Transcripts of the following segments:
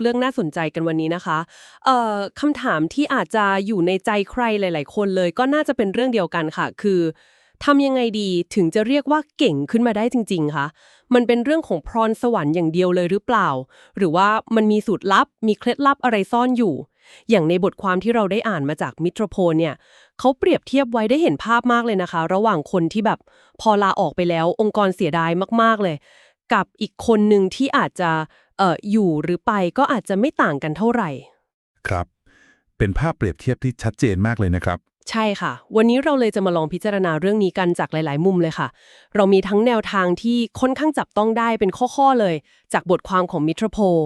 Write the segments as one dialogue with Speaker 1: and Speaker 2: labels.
Speaker 1: เรื่องน่าสนใจกันวันนี้นะคะเอ่อคำถามที่อาจจะอยู่ในใจใครหลาย ๆ คนเลย ก็น่าจะเป็นเรื่องเดียวกันค่ะ คือทำยังไงดีถึงจะเรียกว่าเก่งขึ้นมาได้จริง ๆ คะ มันเป็นเรื่องของพรสวรรค์อย่างเดียวเลยหรือเปล่า หรือว่ามันมีสูตรลับ มีเคล็ดลับอะไรซ่อนอยู่ อย่างในบทความที่เราได้อ่านมาจากมิตรโพลเนี่ย เขาเปรียบเทียบไว้ได้เห็นภาพมากเลยนะคะ ระหว่างคนที่แบบพอลาออกไปแล้วองค์กรเสียดายมาก ๆ เลย กับอีกคนหนึ่งที่อาจจะ เอ่ออยู่หรือไปก็อาจจะไม่ต่างกันเท่าไหร่
Speaker 2: ครับ เป็นภาพเปรียบเทียบที่ชัดเจนมากเลยนะครับ
Speaker 1: ใช่ค่ะ วันนี้เราเลยจะมาลองพิจารณาเรื่องนี้กันจากหลาย ๆ มุมเลยค่ะ เรามีทั้งแนวทางที่ค่อนข้างจับต้องได้เป็นข้อ ๆ เลย จากบทความของมิตรโพล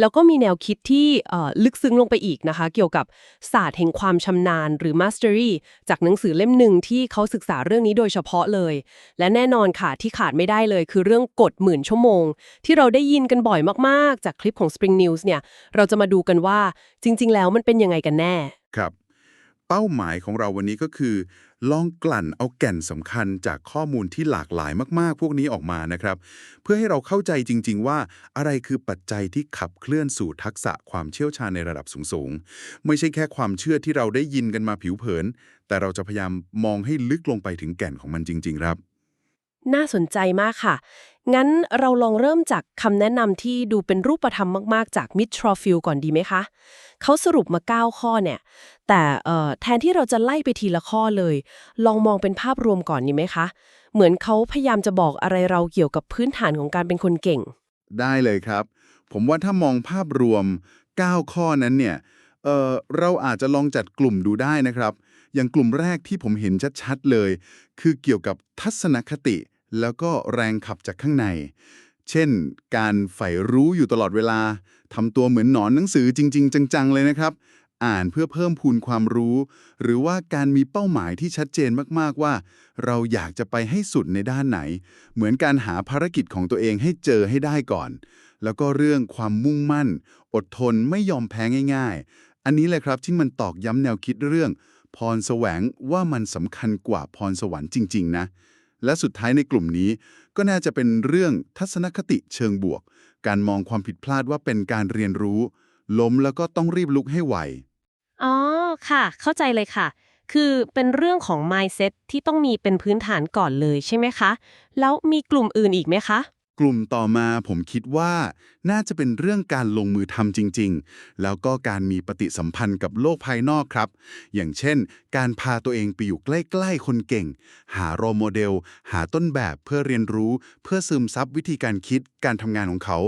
Speaker 1: แล้วก็มีแนวคิดที่ลึกซึ้งลงไปอีกนะคะ เกี่ยวกับศาสตร์แห่งความชำนาญหรือ mastery จากหนังสือเล่มหนึ่งที่เขาศึกษาเรื่องนี้โดยเฉพาะเลย และแน่นอนค่ะที่ขาดไม่ได้เลย คือเรื่องกฎหมื่นชั่วโมง ที่เราได้ยินกันบ่อยมากๆ จากคลิปของ Spring News เนี่ยเราจะมาดูกันว่าจริง ๆ แล้วมันเป็นยังไงกันแน่
Speaker 3: ครับ เป้าหมายของเราวันนี้ก็คือ ลองกลั่นเอาแก่นสำคัญจากข้อมูลที่หลากหลายมากๆ พวกนี้ออกมานะครับ เพื่อให้เราเข้าใจจริง ๆ ว่าอะไรคือปัจจัยที่ขับเคลื่อนสู่ทักษะความเชี่ยวชาญในระดับสูงๆ ไม่ใช่แค่ความเชื่อที่เราได้ยินกันมาผิวเผิน แต่เราจะพยายามมองให้ลึกลงไปถึงแก่นของมันจริง ๆ ครับ
Speaker 1: น่าสนใจมากค่ะ งั้นเราลองเริ่มจากคำแนะนำที่ดูเป็นรูปธรรมมาก ๆ จากมิทรอฟิลก่อนดีไหมคะ เขาสรุปมา 9 ข้อเนี่ย แต่แทนที่เราจะไล่ไปทีละข้อเลย ลองมองเป็นภาพรวมก่อนดีไหมคะ เหมือนเขาพยายามจะบอกอะไรเราเกี่ยวกับพื้นฐานของการเป็นคนเก่ง
Speaker 3: ได้เลยครับ ผมว่าถ้ามองภาพรวม 9 ข้อนั้นเนี่ยเออเราอาจจะลองจัดกลุ่มดูได้นะครับ อย่างกลุ่มแรกที่ผมเห็นชัดๆเลย คือเกี่ยวกับทัศนคติ แล้วก็แรงขับจากข้างใน เช่น การใฝ่รู้อยู่ตลอดเวลาทำตัวเหมือนหนอนหนังสือจริง ๆ จัง ๆ เลยนะครับ อ่านเพื่อเพิ่มพูนความรู้ หรือว่าการมีเป้าหมายที่ชัดเจนมากๆว่า เราอยากจะไปให้สุดในด้านไหน เหมือนการหาภารกิจของตัวเองให้เจอให้ได้ก่อน แล้วก็เรื่องความมุ่งมั่น อดทนไม่ยอมแพ้ง่าย ๆ อันนี้แหละครับที่มันตอกย้ำแนวคิดเรื่อง พรแสวงว่ามันสำคัญกว่าพรสวรรค์จริง ๆ นะ และสุดท้ายในกลุ่มนี้ก็น่าจะเป็นเรื่องทัศนคติเชิงบวก การมองความผิดพลาดว่าเป็นการเรียนรู้ ล้มแล้วก็ต้องรีบลุกให้ไหว
Speaker 1: อ๋อ ค่ะ เข้าใจเลยค่ะ คือเป็นเรื่องของ mindset ที่ต้องมีเป็นพื้นฐานก่อนเลยใช่ไหมคะ แล้วมีกลุ่มอื่นอีกไหมคะ
Speaker 3: กลุ่มต่อมาผมคิดว่าน่าจะเป็นเรื่องการลงมือทำจริง ๆ แล้วก็การมีปฏิสัมพันธ์กับโลกภายนอกครับ อย่างเช่น การพาตัวเองไปอยู่ใกล้ ๆ คนเก่ง หาโรโมเดล หาต้นแบบเพื่อเรียนรู้ เพื่อซึมซับวิธีการคิดการทำงานของเขา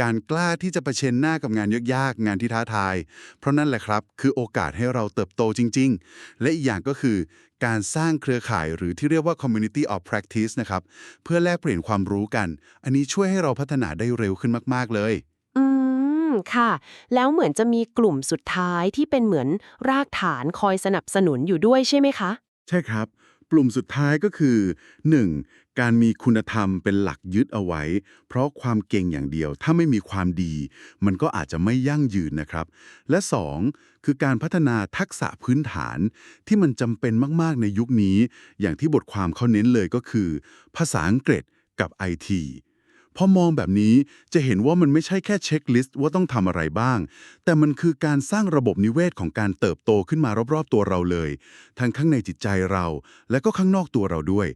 Speaker 3: การกล้าที่จะเผชิญหน้ากับงานยากๆ งานที่ท้าทาย เพราะนั่นแหละครับ คือโอกาสให้เราเติบโตจริง ๆ และอีกอย่างก็คือ การสร้างเครือข่ายหรือที่เรียกว่า community of practice นะครับ เพื่อแลกเปลี่ยนความรู้กัน อันนี้ช่วยให้เราพัฒนาได้เร็วขึ้นมากๆ เลย
Speaker 1: อืม ค่ะ แล้วเหมือนจะมีกลุ่มสุดท้ายที่เป็นเหมือนรากฐานคอยสนับสนุนอยู่ด้วยใช่ไหมคะ
Speaker 3: ใช่ครับ กลุ่มสุดท้ายก็คือ 1. การมีคุณธรรมเป็นหลักยึดเอาไว้ เพราะความเก่งอย่างเดียวถ้าไม่มีความดี มันก็อาจจะไม่ยั่งยืนนะครับ และ 2. คือการพัฒนาทักษะพื้นฐานที่มันจำเป็นมากๆในยุคนี้ อย่างที่บทความเขาเน้นเลยก็คือ ภาษาอังกฤษกับ IT พอมองแบบนี้จะเห็นว่ามันไม่ใช่แค่เช็คลิสต์ว่าต้องทำอะไรบ้าง แต่มันคือการสร้างระบบนิเวศของการเติบโตขึ้นมารอบๆตัวเราเลย ทั้งข้างในจิตใจเรา และก็ข้างนอกตัวเราด้วย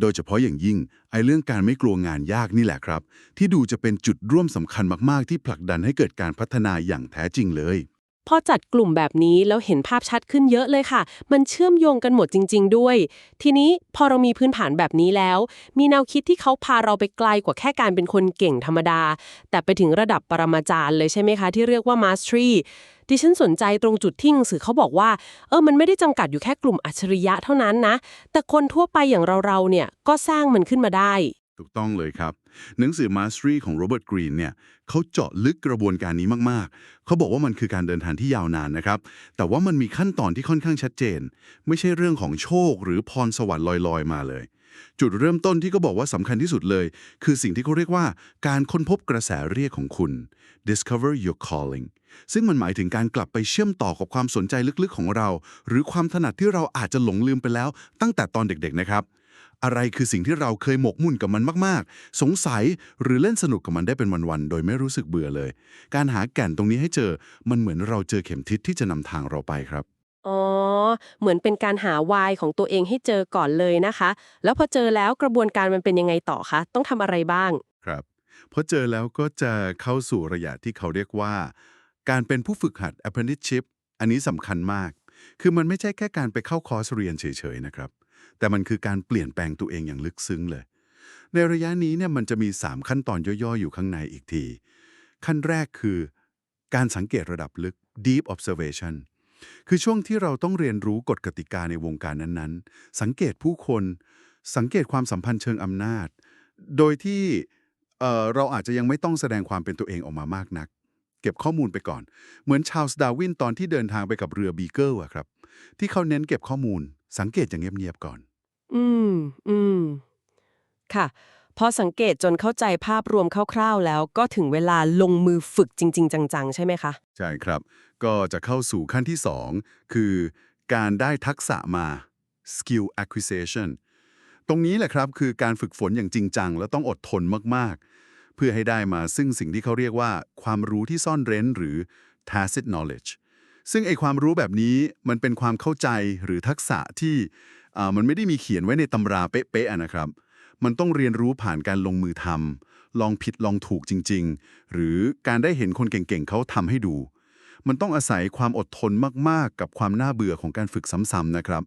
Speaker 3: โดยเฉพาะอย่างยิ่งไอ้เรื่องการไม่กลัวงานยากนี่แหละครับ ที่ดูจะเป็นจุดร่วมสำคัญมากๆ ที่ผลักดันให้เกิดการพัฒนาอย่างแท้จริงเลย
Speaker 1: พอจัดกลุ่มแบบนี้แล้วเห็นภาพชัดขึ้นเยอะเลยค่ะ มันเชื่อมโยงกันหมดจริง ๆ ด้วย ทีนี้พอเรามีพื้นฐานแบบนี้แล้ว มีแนวคิดที่เขาพาเราไปไกลกว่าแค่การเป็นคนเก่งธรรมดา แต่ไปถึงระดับปรมาจารย์เลยใช่ไหมคะ ที่เรียกว่า mastery ดิฉันสนใจตรงจุดที่หนังสือเขาบอกว่า เออ มันไม่ได้จำกัดอยู่แค่กลุ่มอัจฉริยะเท่านั้นนะ แต่คนทั่วไปอย่างเราๆเนี่ยก็สร้างมันขึ้นมาได้
Speaker 3: ถูกต้องเลยครับ หนังสือ Mastery ของโรเบิร์ตกรีนเนี่ยเขาเจาะลึกกระบวนการนี้มาก ๆ เขาบอกว่ามันคือการเดินทางที่ยาวนานนะครับ แต่ว่ามันมีขั้นตอนที่ค่อนข้างชัดเจน ไม่ใช่เรื่องของโชค หรือพรสวรรค์ลอยๆ มาเลย จุดเริ่มต้นที่เขาบอกว่าสำคัญที่สุดเลย คือสิ่งที่เขาเรียกว่าการค้นพบกระแสเรียกของคุณ discover your calling ซึ่งมันหมายถึงการกลับไปเชื่อมต่อกับความสนใจลึกๆของเรา หรือความถนัดที่เราอาจจะหลงลืมไปแล้ว ตั้งแต่ตอนเด็ก ๆ นะครับ อะไรคือสิ่งที่เราเคยหมกมุ่นกับมันมาก ๆ สงสัยหรือเล่นสนุกกับมันได้เป็นวัน ๆ โดยไม่รู้สึกเบื่อเลย การหาแก่นตรงนี้ให้เจอ มันเหมือนเราเจอเข็มทิศที่จะนำทางเราไปครับ
Speaker 1: อ๋อ เหมือนเป็นการหาวายของตัวเองให้เจอก่อนเลยนะคะ แล้วพอเจอแล้วกระบวนการมันเป็นยังไงต่อคะ ต้องทำอะไรบ้าง
Speaker 3: ครับพอเจอแล้วก็จะเข้าสู่ระยะที่เขาเรียกว่า การเป็นผู้ฝึกหัด apprenticeship อันนี้สำคัญมาก คือมันไม่ใช่แค่การไปเข้าคอร์สเรียนเฉยๆนะครับ แต่มันคือการเปลี่ยนแปลงตัวเองอย่างลึกซึ้งเลย ในระยะนี้เนี่ยมันจะมี 3 ขั้นตอนย่อยๆ อยู่ข้างในอีกที ขั้นแรกคือ การสังเกตระดับลึก deep observation คือช่วงที่เราต้องเรียนรู้กฎกติกาในวงการนั้นๆ สังเกตผู้คน สังเกตความสัมพันธ์เชิงอำนาจ โดยที่เเราอาจจะยังไม่ต้องแสดงความเป็นตัวเองออกมามากนัก เก็บข้อมูลไปก่อน เหมือนชาลส์ดาวินตอนที่เดินทางไปกับเรือบีเกิลอะครับ ที่เขาเน้นเก็บข้อมูล สังเกตอย่างเงียบๆก่อน
Speaker 1: อืม อืม ค่ะ พอสังเกตจนเข้าใจภาพรวมคร่าวๆ แล้วก็ถึงเวลาลงมือฝึกจริง ๆ จัง ๆ ใช่ไหมคะ
Speaker 3: ใช่ครับ ก็จะเข้าสู่ขั้นที่ 2 คือการได้ทักษะมา skill acquisition ตรงนี้แหละครับคือการฝึกฝนอย่างจริงจัง และต้องอดทนมากๆ เพื่อให้ได้มาซึ่งสิ่งที่เขาเรียกว่า ความรู้ที่ซ่อนเร้นหรือ tacit knowledge ซึ่งไอความรู้แบบนี้มันเป็นความเข้าใจหรือทักษะที่ มันไม่ได้มีเขียนไว้ในตำราเป๊ะๆนะครับ มันต้องเรียนรู้ผ่านการลงมือทำลองผิดลองถูกจริง ๆ หรือการได้เห็นคนเก่งๆเขาทำให้ดู มันต้องอาศัยความอดทนมากๆ กับความน่าเบื่อของการฝึกซ้ำๆนะครับ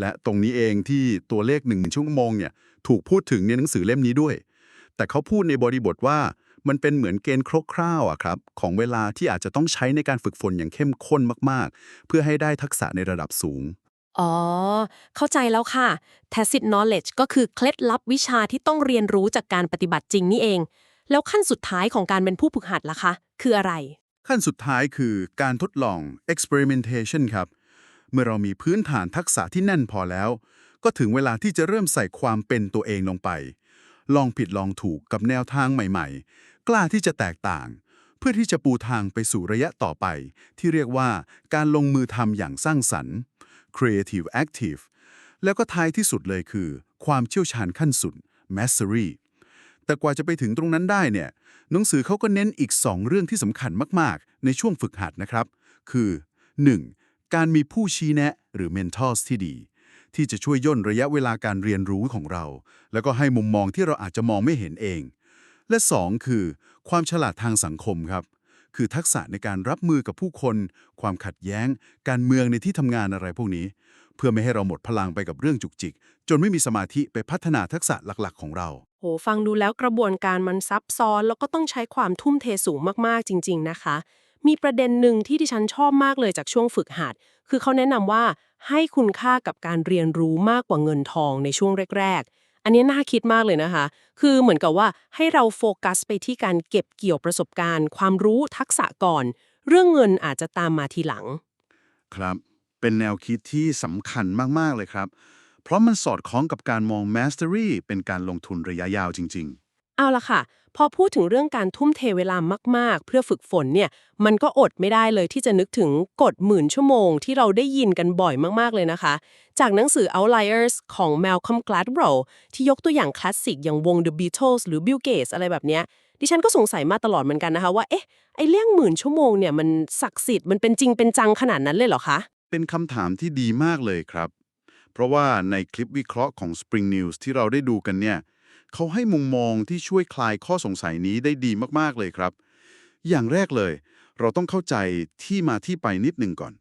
Speaker 3: และตรงนี้เองที่ตัวเลขหนึ่งชั่วโมงเนี่ยถูกพูดถึงในหนังสือเล่มนี้ด้วย แต่เขาพูดในบริบทว่ามันเป็นเหมือนเกณฑ์คร่าวๆอะครับของเวลาที่อาจจะต้องใช้ในการฝึกฝนอย่างเข้มข้นมากๆ เพื่อให้ได้ทักษะในระดับสูง
Speaker 1: อ๋อ เข้าใจแล้วค่ะ tacit knowledge ก็คือเคล็ดลับวิชาที่ต้องเรียนรู้จากการปฏิบัติจริงนี่เอง แล้วขั้นสุดท้ายของการเป็นผู้ฝึกหัดล่ะคะ คืออะไร
Speaker 3: ขั้นสุดท้ายคือการทดลอง experimentation ครับ เมื่อเรามีพื้นฐานทักษะที่แน่นพอแล้ว ก็ถึงเวลาที่จะเริ่มใส่ความเป็นตัวเองลงไป ลองผิดลองถูกกับแนวทางใหม่ๆ กล้าที่จะแตกต่าง เพื่อที่จะปูทางไปสู่ระยะต่อไป ที่เรียกว่าการลงมือทำอย่างสร้างสรรค์ creative active แล้วก็ท้ายที่สุดเลยคือ ความเชี่ยวชาญขั้นสุด mastery แต่กว่าจะไปถึงตรงนั้นได้เนี่ยหนังสือเขาก็เน้นอีก 2 เรื่องที่สำคัญมาก ๆ ในช่วงฝึกหัดนะครับ คือ 1. การมีผู้ชี้แนะหรือ mentors ที่ดี ที่จะช่วยย่นระยะเวลาการเรียนรู้ของเรา แล้วก็ให้มุมมองที่เราอาจจะมองไม่เห็นเอง และ 2 คือ ความฉลาดทางสังคมครับ คือทักษะในการรับมือกับผู้คน ความขัดแย้ง การเมืองในที่ทำงานอะไรพวกนี้ เพื่อไม่ให้เราหมดพลังไปกับเรื่องจุกจิก จนไม่มีสมาธิไปพัฒนาทักษะหลักๆ ของเรา
Speaker 1: โห ฟังดูแล้วกระบวนการมันซับซ้อน แล้วก็ต้องใช้ความทุ่มเทสูงมากๆจริง ๆ นะคะ มีประเด็นหนึ่งที่ดิฉันชอบมากเลยจากช่วงฝึกหัด คือเขาแนะนำว่าให้คุณค่ากับการเรียนรู้มากกว่าเงินทองในช่วงแรกๆ อันนี้น่าคิดมากเลยนะคะ คือเหมือนกับว่าให้เราโฟกัสไปที่การเก็บเกี่ยวประสบการณ์ ความรู้ทักษะก่อน เรื่องเงินอาจจะตามมาทีหลัง
Speaker 3: ครับ เป็นแนวคิดที่สำคัญมาก ๆ เลยครับ เพราะมันสอดคล้องกับการมอง Mastery เป็นการลงทุนระยะยาวจริง ๆ
Speaker 1: เอาละค่ะ พอพูดถึงเรื่องการทุ่มเทเวลามาก ๆ เพื่อฝึกฝนเนี่ย มันก็อดไม่ได้เลยที่จะนึกถึงกฎหมื่นชั่วโมงที่เราได้ยินกันบ่อยมาก ๆ เลยนะคะ จากหนังสือ Outliers ของ Malcolm Gladwell ที่ยกตัวอย่างคลาสสิกอย่างวง The Beatles หรือ Bill Gates อะไรแบบเนี้ย ดิฉันก็สงสัยมาตลอดเหมือนกันนะคะว่า เอ๊ะ ไอ้เรื่องหมื่นชั่วโมงเนี่ยมันศักดิ์สิทธิ์ มันเป็นจริงเป็นจังขนาดนั้นเลยเหรอคะ
Speaker 3: เป็นคำถามที่ดีมากเลยครับ เพราะว่าในคลิปวิเคราะห์ของ Spring News ที่เราได้ดูกันเนี่ย เขาให้มุมมองที่ช่วยคลายข้อสงสัยนี้ได้ดีมากๆเลยครับ อย่างแรกเลย เราต้องเข้าใจที่มาที่ไปนิดหนึ่งก่อน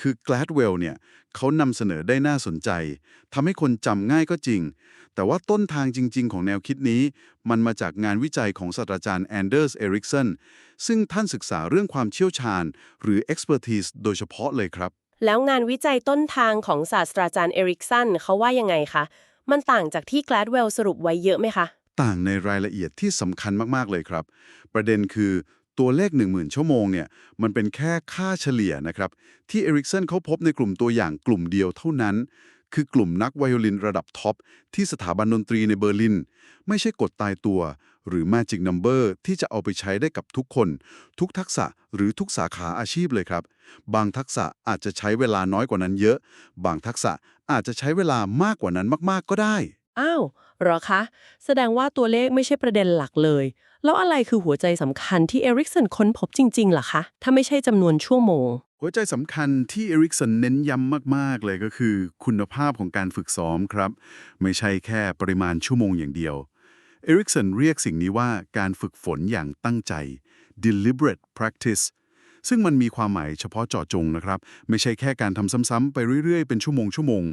Speaker 3: คือ Gladwell เนี่ยเขานำเสนอได้น่าสนใจทำให้คนจำง่ายก็จริง แต่ว่าต้นทางจริง ๆ ของแนวคิดนี้ มันมาจากงานวิจัยของศาสตราจารย์แอนเดอร์ส เอริกสันซึ่งท่านศึกษาเรื่องความเชี่ยวชาญ หรือ expertise โดยเฉพาะเลยครับ
Speaker 1: แล้วงานวิจัยต้นทางของศาสตราจารย์เอริกสันเขาว่ายังไงคะ มันต่างจากที่ Gladwell สรุปไว้เยอะไหมคะ
Speaker 3: ต่างในรายละเอียดที่สำคัญมากๆเลยครับ ประเด็นคือตัวเลข 10,000 ชั่วโมงเนี่ยมันเป็นแค่ค่าเฉลี่ยนะครับที่เอริกสันเขาพบในกลุ่มตัวอย่างกลุ่มเดียวเท่านั้น คือกลุ่มนักไวโอลินระดับท็อปที่สถาบันดนตรีในเบอร์ลิน ไม่ใช่กฎตายตัว หรือ Magic Number ที่จะเอาไปใช้ได้กับทุกคน ทุกทักษะหรือทุกสาขาอาชีพเลยครับ บางทักษะอาจจะใช้เวลาน้อยกว่านั้นเยอะ บางทักษะอาจจะใช้เวลามากกว่านั้นมาก ๆ ก็ได้
Speaker 1: อ้าวเหรอคะ แสดงว่าตัวเลขไม่ใช่ประเด็นหลักเลย แล้วอะไรคือหัวใจสำคัญที่เอริกสันค้นพบจริงๆล่ะคะ ถ้าไม่ใช่จำนวนชั่วโมง
Speaker 4: หัวใจสำคัญที่เอริกสันเน้นย้ำมากๆเลยก็คือ คุณภาพของการฝึกซ้อมครับ ไม่ใช่แค่ปริมาณชั่วโมงอย่างเดียว เอริกสันเรียกสิ่งนี้ว่าการฝึกฝนอย่างตั้งใจ deliberate practice ซึ่งมันมีความหมายเฉพาะเจาะจงนะครับ ไม่ใช่แค่การทำซ้ำๆไปเรื่อยๆ เป็นชั่วโมงชั่วโมง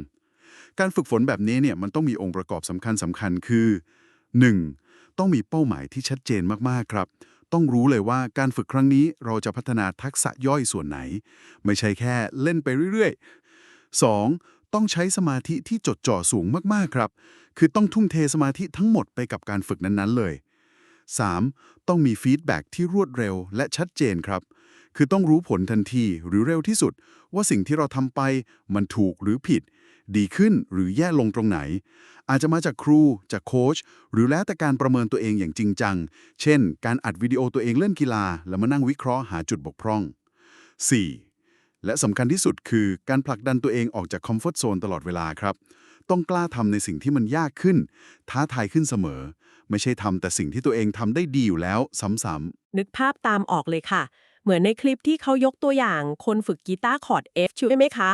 Speaker 4: การฝึกฝนแบบนี้เนี่ยมันต้องมีองค์ประกอบสำคัญสำคัญคือ 1. ต้องมีเป้าหมายที่ชัดเจนมากๆครับ ต้องรู้เลยว่าการฝึกครั้งนี้เราจะพัฒนาทักษะย่อยส่วนไหน ไม่ใช่แค่เล่นไปเรื่อยๆ 2. ต้องใช้สมาธิที่จดจ่อสูงมากๆครับ คือต้องทุ่มเทสมาธิทั้งหมดไปกับการฝึกนั้นๆเลย 3. ต้องมีฟีดแบ็กที่รวดเร็วและชัดเจนครับ คือต้องรู้ผลทันทีหรือเร็วที่สุด ว่าสิ่งที่เราทำไปมันถูกหรือผิด ดีขึ้นหรือแย่ลงตรงไหน อาจจะมาจากครู จากโค้ชหรือแล้วแต่การประเมินตัวเองอย่างจริงจัง เช่น การอัดวิดีโอตัวเองเล่นกีฬา แล้วมานั่งวิเคราะห์หาจุดบกพร่อง 4. และสำคัญที่สุดคือการผลักดันตัวเองออกจากคอมฟอร์ทโซนตลอดเวลาครับ ต้องกล้าทำในสิ่งที่มันยากขึ้น ท้าทายขึ้นเสมอ ไม่ใช่ทำแต่สิ่งที่ตัวเองทำได้ดีอยู่แล้วซ้ำ
Speaker 1: นึกภาพตามออกเลยค่ะ เหมือนในคลิปที่เขายกตัวอย่างคนฝึกกีตาร์คอร์ด F ใช่ไหมคะ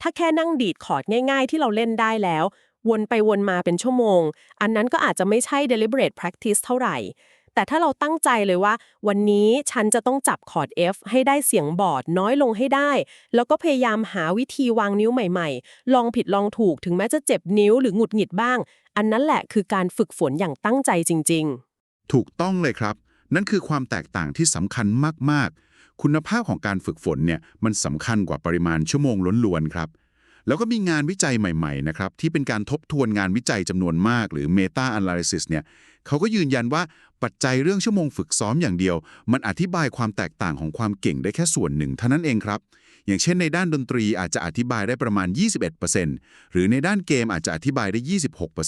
Speaker 1: ถ้าแค่นั่งดีดคอร์ดง่ายๆ ที่เราเล่นได้แล้ว วนไปวนมาเป็นชั่วโมง อันนั้นก็อาจจะไม่ใช่ deliberate practice เท่าไหร่ แต่ถ้าเราตั้งใจเลยว่า วันนี้ฉันจะต้องจับคอร์ด F ให้ได้เสียงบอร์ดน้อยลงให้ได้ แล้วก็พยายามหาวิธีวางนิ้วใหม่ๆ ลองผิดลองถูกถึงแม้จะเจ็บนิ้วหรือหงุดหงิดบ้าง อันนั้นแหละคือการฝึกฝนอย่างตั้งใจจริง ๆ
Speaker 5: ถูกต้องเลยครับ นั่นคือความแตกต่างที่สำคัญมากๆ คุณภาพของการฝึกฝนเนี่ยมันสำคัญกว่าปริมาณชั่วโมงล้วนๆครับ แล้วก็มีงานวิจัยใหม่ๆนะครับที่เป็นการทบทวนงานวิจัยจำนวนมาก หรือ Meta Analysis เนี่ยเขาก็ยืนยันว่าปัจจัยเรื่องชั่วโมงฝึกซ้อมอย่างเดียว มันอธิบายความแตกต่างของความเก่งได้แค่ส่วนหนึ่งเท่านั้นเองครับ อย่างเช่นในด้านดนตรีอาจจะอธิบายได้ประมาณ 21%หรือในด้านเกมอาจจะอธิบายได้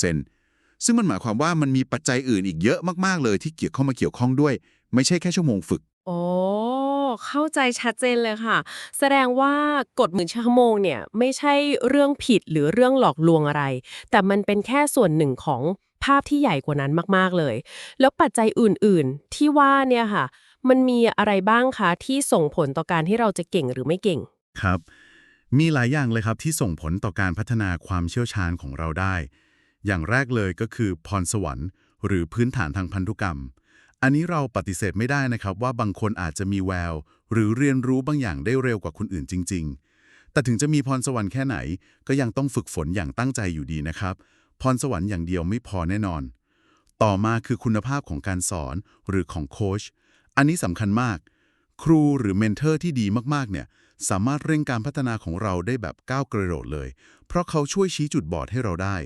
Speaker 5: 26%ซึ่งมันหมายความว่ามันมีปัจจัยอื่นอีกเยอะมากๆเลยที่เกี่ยวเข้ามาเกี่ยวข้องด้วย ไม่ใช่แค่ชั่วโมงฝึก
Speaker 1: โอ้ เข้าใจชัดเจนเลยค่ะ แสดงว่ากฎหมื่นชั่วโมงเนี่ยไม่ใช่เรื่องผิดหรือเรื่องหลอกลวงอะไร แต่มันเป็นแค่ส่วนหนึ่งของภาพที่ใหญ่กว่านั้นมากๆเลย แล้วปัจจัยอื่นๆ ที่ว่าเนี่ยค่ะ มันมีอะไรบ้างคะที่ส่งผลต่อการที่เราจะเก่งหรือไม่เก่ง
Speaker 3: ครับ มีหลายอย่างเลยครับที่ส่งผลต่อการพัฒนาความเชี่ยวชาญของเราได้ อย่างแรกเลยก็คือพรสวรรค์ หรือพื้นฐานทางพันธุกรรม อันนี้เราปฏิเสธไม่ได้นะครับว่าบางคนอาจจะมีแวว หรือเรียนรู้บางอย่างได้เร็วกว่าคนอื่นจริง ๆ แต่ถึงจะมีพรสวรรค์แค่ไหน ก็ยังต้องฝึกฝนอย่างตั้งใจอยู่ดีนะครับ พรสวรรค์อย่างเดียวไม่พอแน่นอน ต่อมาคือคุณภาพของการสอนหรือของโค้ชอันนี้สำคัญมาก ครูหรือเมนเทอร์ที่ดีมากๆเนี่ยสามารถเร่งการพัฒนาของเราได้แบบก้าวกระโดดเลย เพราะเขาช่วยชี้จุดบอดให้เราได้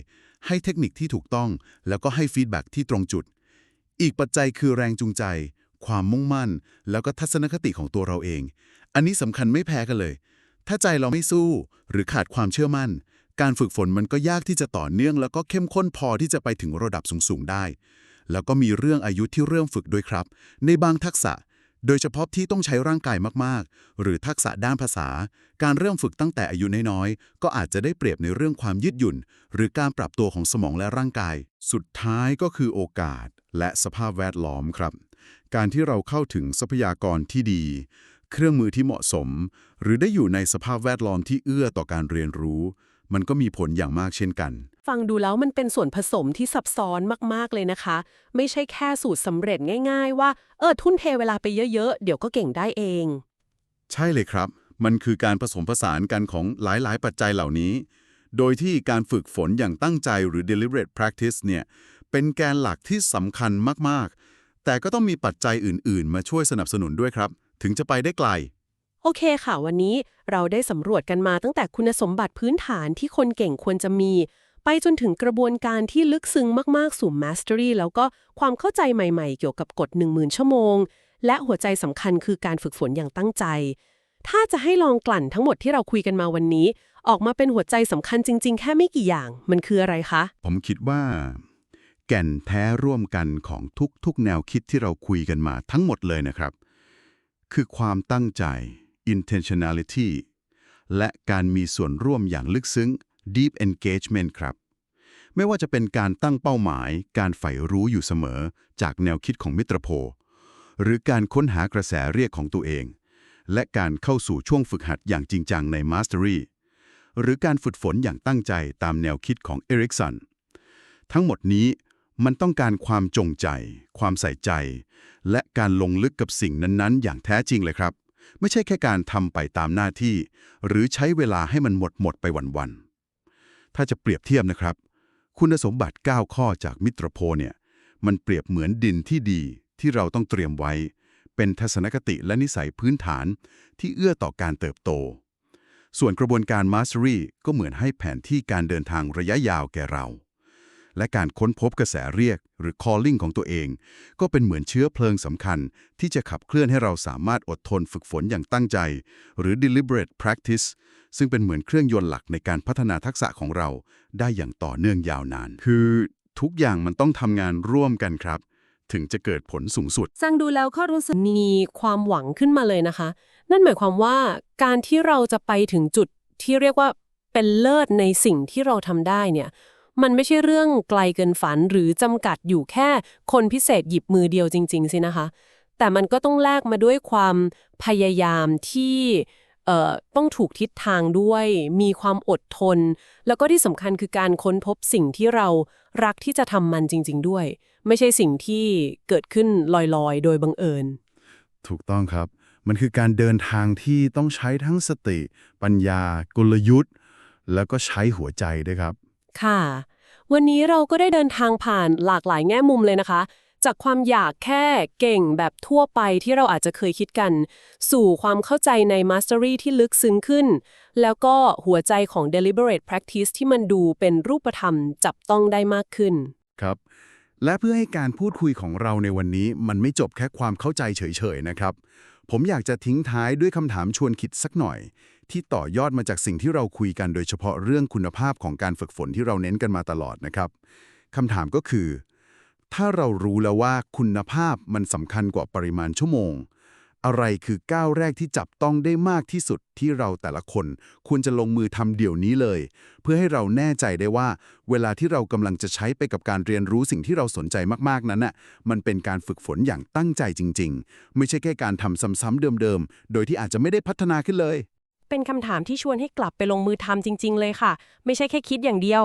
Speaker 3: ให้เทคนิคที่ถูกต้อง แล้วก็ให้ฟีดแบ็กที่ตรงจุด อีกปัจจัยคือแรงจูงใจ ความมุ่งมั่น แล้วก็ทัศนคติของตัวเราเอง อันนี้สำคัญไม่แพ้กันเลย ถ้าใจเราไม่สู้ หรือขาดความเชื่อมั่น การฝึกฝนมันก็ยากที่จะต่อเนื่อง แล้วก็เข้มข้นพอที่จะไปถึงระดับสูงๆได้ แล้วก็มีเรื่องอายุที่เริ่มฝึกด้วยครับ ในบางทักษะ โดยเฉพาะที่ต้องใช้ร่างกายมากๆ หรือทักษะด้านภาษา การเริ่มฝึกตั้งแต่อายุน้อยๆ ก็อาจจะได้เปรียบในเรื่องความยืดหยุ่น หรือการปรับตัวของสมองและร่างกาย สุดท้ายก็คือโอกาสและสภาพแวดล้อมครับ การที่เราเข้าถึงทรัพยากรที่ดี เครื่องมือที่เหมาะสม หรือได้อยู่ในสภาพแวดล้อมที่เอื้อต่อการเรียนรู้ มันก็มีผลอย่างมากเช่นกัน
Speaker 1: ฟังดูแล้วมันเป็นส่วนผสมที่ซับซ้อนมากๆเลยนะคะ ไม่ใช่แค่สูตรสำเร็จง่าย ๆ ว่า เออทุ่นเทเวลาไปเยอะๆ เดี๋ยวก็เก่งได้เอง
Speaker 3: ใช่เลยครับ มันคือการผสมผสานกันของหลายๆ ปัจจัยเหล่านี้ โดยที่การฝึกฝนอย่างตั้งใจหรือ deliberate practice เนี่ยเป็นแกนหลักที่สำคัญมากๆ แต่ก็ต้องมีปัจจัยอื่น ๆ มาช่วยสนับสนุนด้วยครับ ถึงจะไปได้ไกล
Speaker 1: โอเคค่ะ วันนี้เราได้สำรวจกันมาตั้งแต่คุณสมบัติพื้นฐานที่คนเก่งควรจะมี ไปจนถึงกระบวนการที่ลึกซึ้งมาก ๆ สู่ Mastery แล้วก็ความเข้าใจใหม่ ๆ เกี่ยวกับกฎ 10,000 ชั่วโมง และหัวใจสำคัญคือการฝึกฝนอย่างตั้งใจ ถ้าจะให้ลองกลั่นทั้งหมดที่เราคุยกันมาวันนี้ ออกมาเป็นหัวใจสำคัญจริง ๆ แค่ไม่กี่อย่าง มันคืออะไรคะ
Speaker 3: ผมคิดว่า แก่นแท้ร่วมกันของทุก ๆ แนวคิดที่เราคุยกันมาทั้งหมดเลยนะครับ คือความตั้งใจ intentionality และการมีส่วนร่วมอย่างลึกซึ้ง deep engagement ครับ ไม่ว่าจะเป็นการตั้งเป้าหมาย การใฝ่รู้อยู่เสมอ จากแนวคิดของมิตรโพหรือการค้นหากระแสเรียกของตัวเอง และการเข้าสู่ช่วงฝึกหัดอย่างจริงจังใน Mastery หรือการฝึกฝนอย่างตั้งใจตามแนวคิดของเอริกสันทั้งหมดนี้มันต้องการความจงใจ ความใส่ใจ และการลงลึกกับสิ่งนั้นๆ อย่างแท้จริงเลยครับ ไม่ใช่แค่การทำไปตามหน้าที่ หรือใช้เวลาให้มันหมดหมดไปวันๆ ถ้าจะเปรียบเทียบนะครับ คุณสมบัติ 9 ข้อจากมิตรโพเนี่ยมันเปรียบเหมือนดินที่ดีที่เราต้องเตรียมไว้ เป็นทัศนคติและนิสัยพื้นฐานที่เอื้อต่อการเติบโต ส่วนกระบวนการ Mastery ก็เหมือนให้แผนที่การเดินทางระยะยาวแก่เรา และการค้นพบกระแสเรียก หรือ calling ของตัวเอง ก็เป็นเหมือนเชื้อเพลิงสำคัญ ที่จะขับเคลื่อนให้เราสามารถอดทนฝึกฝนอย่างตั้งใจ หรือ deliberate practice ซึ่งเป็นเหมือนเครื่องยนต์หลักในการพัฒนาทักษะของเรา ได้อย่างต่อเนื่องยาวนาน คือทุกอย่างมันต้องทำงานร่วมกันครับ ถึงจะเกิดผลสูงสุด
Speaker 1: ฟังดูแล้วก็รู้สึกมีความหวังขึ้นมาเลยนะคะ นั่นหมายความว่าการที่เราจะไปถึงจุดที่เรียกว่าเป็นเลิศในสิ่งที่เราทำได้เนี่ย มันไม่ใช่เรื่องไกลเกินฝันหรือจำกัดอยู่แค่คนพิเศษหยิบมือเดียวจริง ๆ สินะคะ แต่มันก็ต้องแลกมาด้วยความพยายามที่เอ่อต้องถูกทิศทางด้วย มีความอดทน แล้วก็ที่สำคัญคือการค้นพบสิ่งที่เรารักที่จะทำมันจริง ๆ ด้วย ไม่ใช่สิ่งที่เกิดขึ้นลอยๆ โดยบังเอิญ
Speaker 3: ถูกต้องครับ มันคือการเดินทางที่ต้องใช้ทั้งสติ ปัญญา กลยุทธ์ แล้วก็ใช้หัวใจด้วยครับ
Speaker 1: ค่ะ วันนี้เราก็ได้เดินทางผ่านหลากหลายแง่มุมเลยนะคะ จากความอยากแค่เก่งแบบทั่วไปที่เราอาจจะเคยคิดกัน สู่ความเข้าใจใน Mastery ที่ลึกซึ้งขึ้น แล้วก็หัวใจของ Deliberate Practice ที่มันดูเป็นรูปธรรมจับต้องได้มากขึ้น
Speaker 3: ครับ และเพื่อให้การพูดคุยของเราในวันนี้มันไม่จบแค่ความเข้าใจเฉยๆนะครับ ผมอยากจะทิ้งท้ายด้วยคำถามชวนคิดสักหน่อย ที่ต่อยอดมาจากสิ่งที่เราคุยกันโดยเฉพาะเรื่องคุณภาพของการฝึกฝนที่เราเน้นกันมาตลอดนะครับคำถามก็คือ ถ้าเรารู้แล้วว่าคุณภาพมันสำคัญกว่าปริมาณชั่วโมง อะไรคือก้าวแรกที่จับต้องได้มากที่สุดที่เราแต่ละคน ควรจะลงมือทำเดี๋ยวนี้เลย เพื่อให้เราแน่ใจได้ว่า เวลาที่เรากำลังจะใช้ไปกับการเรียนรู้สิ่งที่เราสนใจมากๆนั้นน่ะมันเป็นการฝึกฝนอย่างตั้งใจจริง ๆ ไม่ใช่แค่การทำซ้ำๆเดิมๆ โดยที่อาจจะไม่ได้พัฒนาขึ้นเลย
Speaker 1: เป็นคำถามที่ชวนให้กลับไปลงมือทำจริง ๆ เลยค่ะ ไม่ใช่แค่คิดอย่างเดียว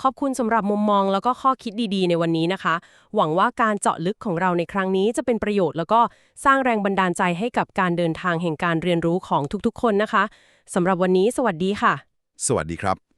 Speaker 1: ขอบคุณสำหรับมุมมองแล้วก็ข้อคิดดีๆ ในวันนี้นะคะ หวังว่าการเจาะลึกของเราในครั้งนี้จะเป็นประโยชน์แล้วก็สร้างแรงบันดาลใจให้กับการเดินทางแห่งการเรียนรู้ของทุกๆ คนนะคะสำหรับวันนี้ สวัสดีค่ะ
Speaker 3: สวัสดีครับ